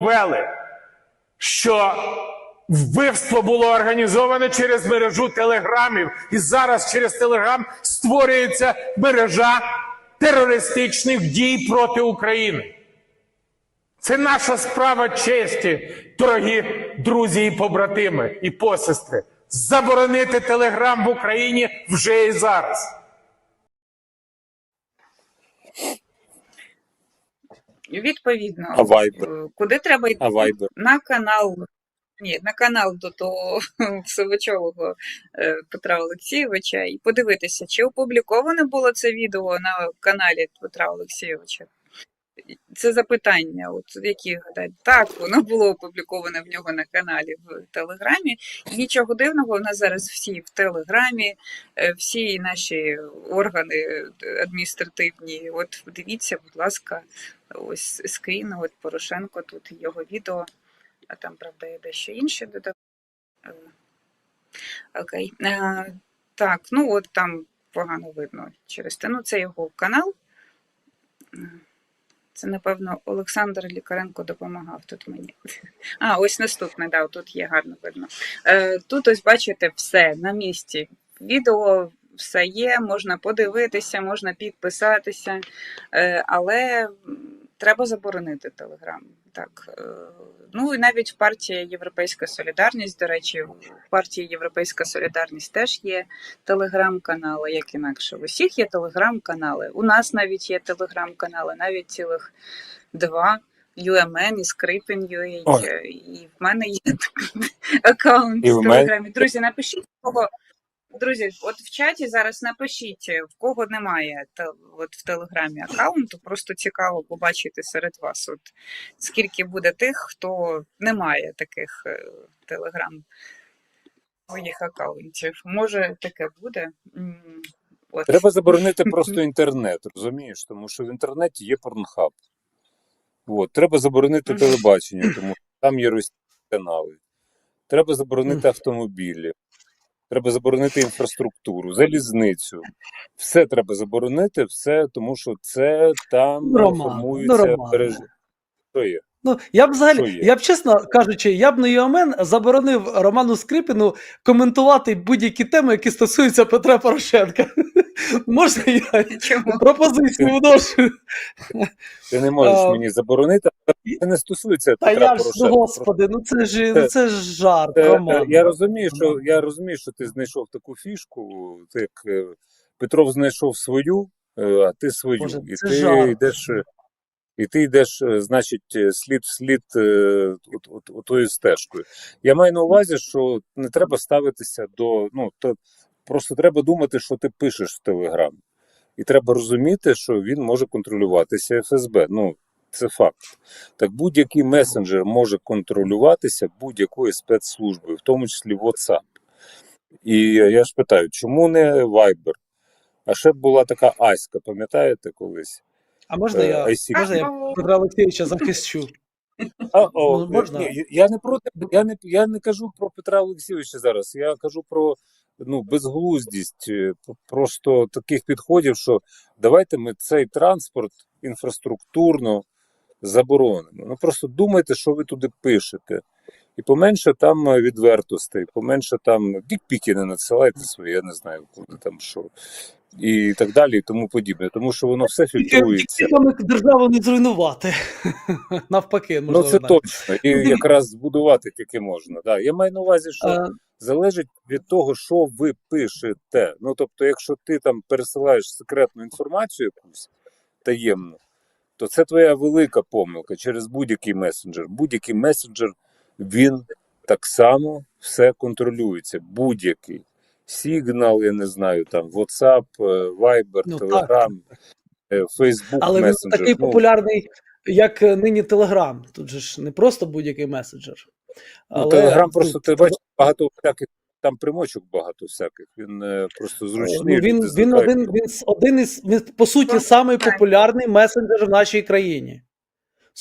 ввели, що вбивство було організоване через мережу телеграмів, і зараз через телеграм створюється мережа терористичних дій проти України. Це наша справа честі, дорогі друзі і побратими і посестри. Заборонити телеграм в Україні вже і зараз. Відповідно, А Viber? е, куди треба йти? А Viber? На канал. Ні, на канал до того Сивачового е, Петра Олексійовича і подивитися, чи опубліковане було це відео на каналі Петра Олексійовича. Це запитання, от які гадають. Так, воно було опубліковане в нього на каналі в Телеграмі. І нічого дивного, у нас зараз всі в Телеграмі, е, всі наші органи адміністративні. От дивіться, будь ласка, ось скрін, от Порошенко, тут його відео, а там, правда, є дещо інше додав. Е, Окей. Е, Так, ну от там погано видно через те. Ну, це його канал. Це, напевно, Олександр Лікаренко допомагав тут мені. А, ось наступне, да, тут є гарно видно. Е, Тут ось бачите все на місці. Відео все є, можна подивитися, можна підписатися, е, але треба заборонити Телеграм. Так. е, Ну і навіть партія Європейська Солідарність, до речі, в партії Європейська Солідарність теж є телеграм-канали, як інакше. В усіх є телеграм-канали. У нас навіть є телеграм-канали, навіть цілих два. UMN і Скрипін.ua, Ой. е, і в мене є аккаунт в. Телеграмі. Друзі, напишіть кого. Друзі, от в чаті зараз напишіть, в кого немає от в Телеграмі аккаунту. Просто цікаво побачити серед вас, от скільки буде тих, хто не має таких е, Телеграм своїх аккаунтів. Може, таке буде. От. Треба заборонити просто інтернет, розумієш? Тому що в інтернеті є порнхаб. От. Треба заборонити телебачення, тому що там є російські канали. Треба заборонити автомобілі. Треба заборонити інфраструктуру, залізницю. Все треба заборонити, все, тому що це там Ну, формуються ну, Ну, я б взагалі, я б чесно кажучи, я б на ЮАМН заборонив Роману Скрипіну коментувати будь-які теми, які стосуються Петра Порошенка. Можна я Чому? пропозицію вношу? Ти не можеш А, мені заборонити, але це не стосується Та Петра я ж, Порошенка. господи, ну це ж, ну, це ж жарт, Е, е, Роман. Я розумію, що я розумію, що ти знайшов таку фішку. Ти як е, Петров знайшов свою, е, а ти свою. Боже, і ти жарт. йдеш, е, і ти йдеш, е, значить, е, слід слід е, от, от, от тою стежкою. Я маю на увазі, що не треба ставитися до. Ну, то просто треба думати, що ти пишеш в Телеграм. І треба розуміти, що він може контролюватися ФСБ. Ну, це факт. Так будь-який месенджер може контролюватися будь-якою спецслужбою, в тому числі WhatsApp. І я ж питаю, чому не Viber? А ще була така Аська, пам'ятаєте колись? А можна Е, я, ICQ. можна я Петра Олексійовича захищу? А, о, Ну, можна? ні, я не проти, я не, я не кажу про Петра Олексійовича зараз. Я кажу про ну, безглуздість, е, п- просто таких підходів, що давайте ми цей транспорт інфраструктурно заборонимо. Ну просто думайте, що ви туди пишете. І поменше там е, відвертостей, поменше там дікпіки не надсилайте свої, я не знаю, куди там що. І так далі, і тому подібне. Тому що воно все фільтрується. Державу не зруйнувати. Навпаки, Ну, це так. точно. І якраз збудувати тільки можна. Да. Я маю на увазі, що Е, залежить від того, що ви пишете. Ну, тобто, якщо ти там пересилаєш секретну інформацію якусь таємну, то це твоя велика помилка через будь-який месенджер. Будь-який месенджер, він так само все контролюється. Будь-який. Сігнал, я не знаю, там WhatsApp, е, Viber, Ну. Telegram, е, Facebook Але він Messenger. такий Ну, популярний, як е, нині Телеграм. Тут же ж не просто будь-який меседжер. Ну, Телеграм просто ти бачиш багато всяких там примочок багато всяких. Він просто зручний. Ну, він, він, один, він один із він, по суті Ну, самий популярний месенджер в нашій країні.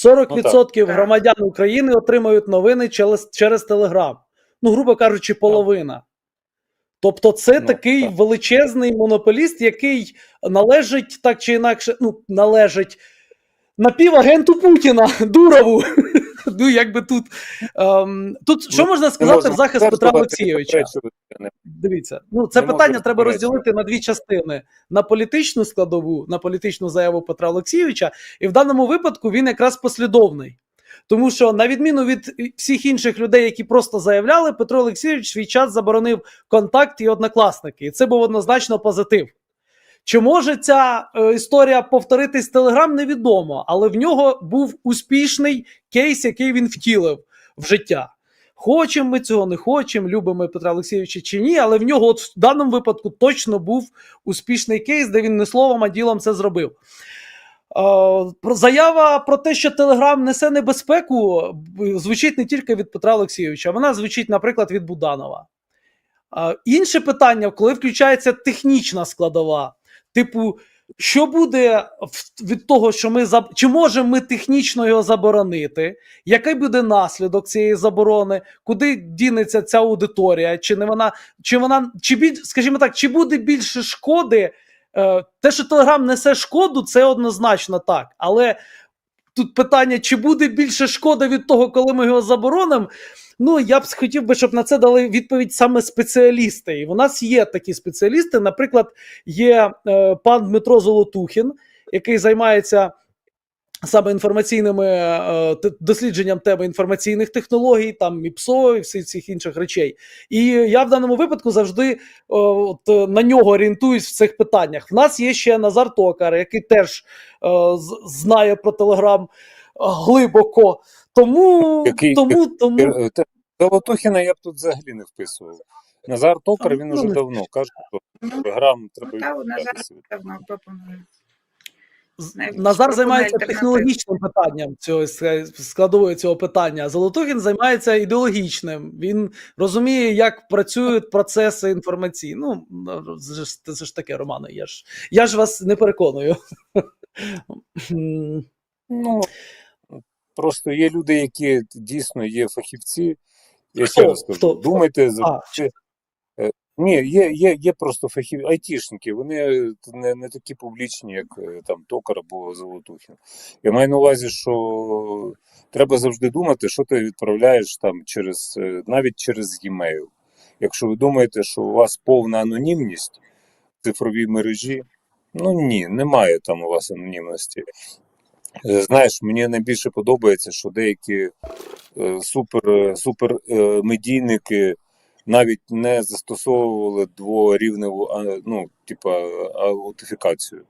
40% так. громадян України отримують новини через, через Телеграм. Ну, грубо кажучи, половина. Тобто, це Ну, такий так. величезний монополіст, який належить так чи інакше, ну, належить напівагенту Путіна, Дурову. Ну, якби тут. Ем, тут що Ну, можна сказати можна в захист Петра Олексійовича? Дивіться, ну це Не питання треба розділити на дві частини: на політичну складову, на політичну заяву Петра Олексійовича, і в даному випадку він якраз послідовний. Тому що, на відміну від всіх інших людей, які просто заявляли, Петро Олексійович свій час заборонив контакт і однокласники, і це був однозначно позитив. Чи може ця е, історія повторитись Телеграм, невідомо, але в нього був успішний кейс, який він втілив в життя. Хочемо ми цього, не хочемо, любимо ми Петра Олексійовича чи ні, але в нього от в даному випадку точно був успішний кейс, де він не словом, а ділом це зробив. Е, Заява про те, що Телеграм несе небезпеку, звучить не тільки від Петра Олексійовича, вона звучить, наприклад, від Буданова. Е, Інше питання, коли включається технічна складова, типу, що буде від того, що ми заб... чи можемо ми технічно його заборонити? Який буде наслідок цієї заборони? Куди дінеться ця аудиторія? Чи не вона, чи вона, чи біль, скажімо так, чи буде більше шкоди? Е, те, що Телеграм несе шкоду, це однозначно так. Але тут питання: чи буде більше шкода від того, коли ми його заборонимо? Ну, я б хотів би, щоб на це дали відповідь саме спеціалісти. І в нас є такі спеціалісти. Наприклад, є е, пан Дмитро Золотухін, який займається саме інформаційними е, дослідженням теми інформаційних технологій, там ІПСО і всіх цих інших речей. І я в даному випадку завжди е, от, е, на нього орієнтуюсь в цих питаннях. В нас є ще Назар Токар, який теж знає про Телеграм глибоко. Тому, Який- тому, тому Золотухіна я б тут взагалі не вписував. Назар Токар, він Ну, уже давно каже, що Ну, програм треба Назар давно пропонує. Навіть Назар займається технологічним питанням цього с- складовою цього питання. а Золотухін займається ідеологічним. Він розуміє, як працюють процеси інформаційні. Ну це ж, це ж таке, Романе. Я ж я ж вас не переконую. Ну, просто є люди, які дійсно є фахівці. Я ще раз кажу, думайте за ні, є, є, є просто фахівці, айтішники, вони не, не такі публічні, як е, там Токар або Золотухін. Я маю на увазі, що треба завжди думати, що ти відправляєш там через е, навіть через e-mail. Якщо ви думаєте, що у вас повна анонімність в цифровій мережі, ну ні, немає там у вас анонімності. Е, Знаєш, мені найбільше подобається, що деякі е, супер, е, супер е, медійники навіть не застосовували дворівневу ну, типа, аутентифікацію.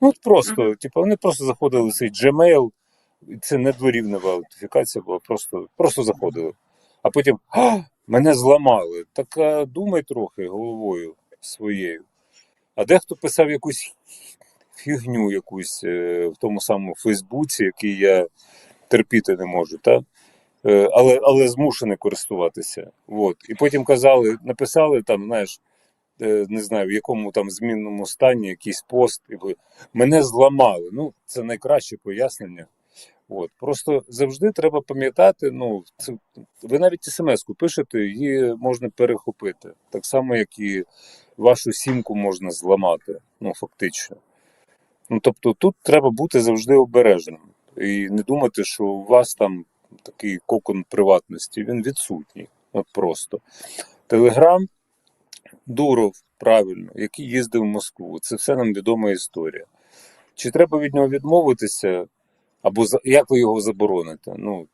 Ну, от просто, типа, вони просто заходили в цей Gmail, і це не дворівнева аутентифікація була, просто, просто заходили. А потім а, мене зламали. Так а, думай трохи головою своєю. А дехто писав якусь фігню якусь е, в тому самому Фейсбуці, який я терпіти не можу, та? Е, але, але змушений користуватися. От. І потім казали, написали там, знаєш, е, не знаю, в якому там змінному стані якийсь пост, і мене зламали. Ну, це найкраще пояснення. От. Просто завжди треба пам'ятати, ну, це, ви навіть смс-ку пишете, її можна перехопити. Так само, як і вашу сімку можна зламати, ну, фактично. Ну, тобто тут треба бути завжди обережним і не думати, що у вас там такий кокон приватності, він відсутній. От просто. Телеграм, Дуров, правильно, який їздив в Москву. Це все нам відома історія. Чи треба від нього відмовитися, або як ви його забороните? Ну,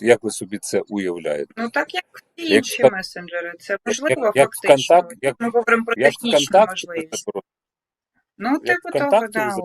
як ви собі це уявляєте? Ну так як всі Як інші Вкон- месенджери, це можливо як- як фактично. Вконтак- як- Ми говоримо про Як технічну можливість. Ну, як типу того, да.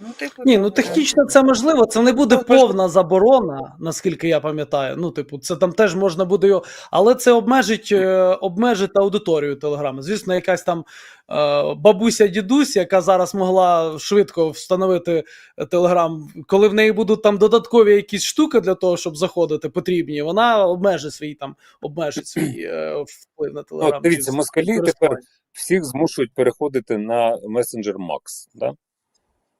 Ну, типу Ні, ну технічно це можливо. Це не буде Ну, повна заборона, наскільки я пам'ятаю. Ну, типу, це там теж можна буде його, але це обмежить, е, обмежить аудиторію телеграми. Звісно, якась там е, бабуся дідусь, яка зараз могла швидко встановити телеграм, коли в неї будуть там додаткові якісь штуки для того, щоб заходити, потрібні, вона обмежить свій там, обмежить свій е, вплив на Ну, телеграм. от дивіться, москалі тепер всіх змушують переходити на месенджер Max. Да?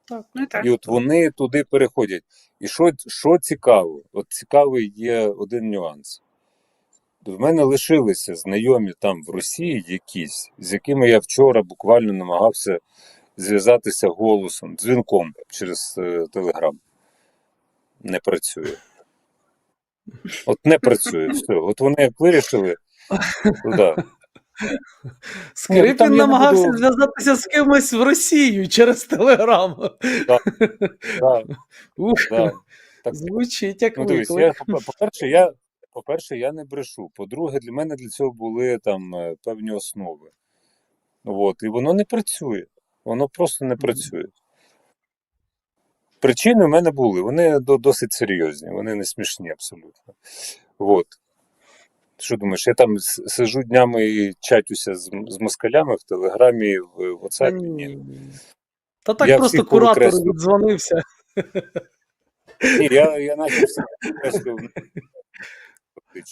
Так. Ну, так. І от вони туди переходять. І що, що цікаво? От цікавий є один нюанс. В мене лишилися знайомі там в Росії якісь, з якими я вчора буквально намагався зв'язатися голосом, дзвінком через е, Телеграм. не працює. От не працює. Все. От вони як вирішили, то да. Скрипін ну, намагався буду- зв'язатися з кимось в Росію через Телеграм. Да, Ух, да. Так, звучить як ну, дивись, я, по- по-перше, я, по-перше, я не брешу. По-друге, для мене для цього були там е, певні основи. От, і воно не працює. Воно просто не працює. Причини в мене були. Вони досить серйозні, вони не смішні абсолютно. От. Що думаєш, я там сижу днями і чатюся з, з москалями в Телеграмі, в WhatsApp? ні. Ні. Та так Я просто куратор віддзвонився. Ні, я, я наче все.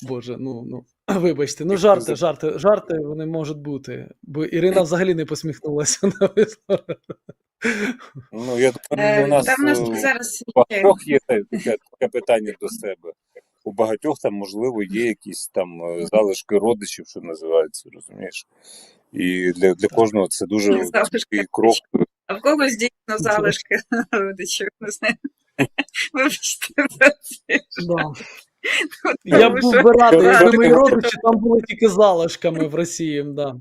Боже, ну, ну вибачте, ну жарти, жарти, жарти вони можуть бути. Бо Ірина взагалі не посміхнулася на висловах. Ну, я думаю, Е, у нас, Там у е, зараз є таке, таке питання до себе. У багатьох там, можливо, є якісь там е, залишки родичів, що називається, розумієш? І для, для кожного це дуже такий крок. А в когось дійсно залишки родичів, не знаю. Вибачте за це. Тому Я був що- би радий, якби мої родичі там були тільки залишками в Росії. Да.